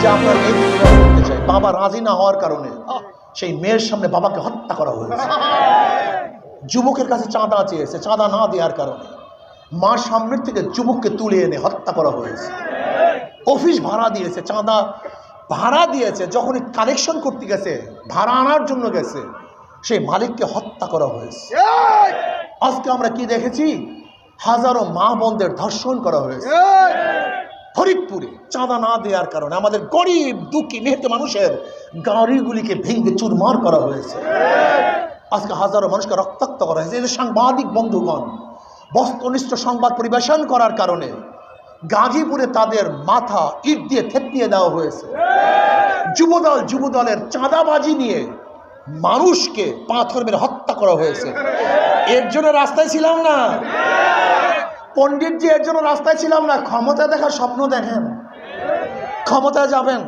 যে আপনার মেয়েকে বিবাহ করতে চাই, বাবা রাজি না হওয়ার কারণে সেই মেয়ের সামনে বাবাকে হত্যা করা হয়েছে। যুবকের কাছে চাঁদা চেয়েছে, চাঁদা না দেওয়ার কারণে মা সামনের থেকে যুবককে তুলে এনে হত্যা করা হয়েছে। অফিস ভাড়া দিয়েছে, চাঁদা ভাড়া দিয়েছে যখন কালেকশন করতে গেছে, ভাড়া আনার জন্য গেছে, সেই মালিককে হত্যা করা হয়েছে। আজকে আমরা কি দেখেছি? হাজারো মা বোনদের ধর্ষণ করা হয়েছে। ফরিদপুরে চাঁদা না দেওয়ার কারণে আমাদের গরিব, দুঃখী মেহতে মানুষের গাড়িগুলিকে ভেঙে চুরমার করা হয়েছে। আজকে হাজারো মানুষকে রক্তাক্ত করা হয়েছে। যে সাংবাদিক বন্ধুগণ, বস্তুনিষ্ঠ সংবাদ পরিবেশন করার কারণে গাজীপুরে তাদের মাথা ইট দিয়ে থেতনিয়ে দেওয়া হয়েছে। যুবদল, যুবদলের চাঁদাবাজি নিয়ে মানুষকে পাথর মেরে হত্যা করা হয়েছে। এর জন্য রাস্তায় ছিলাম না। পণ্ডিতজি এর জন্য রাস্তায় ছিলাম না ক্ষমতা দেখার স্বপ্ন দেখেন। ক্ষমতা যাবেন।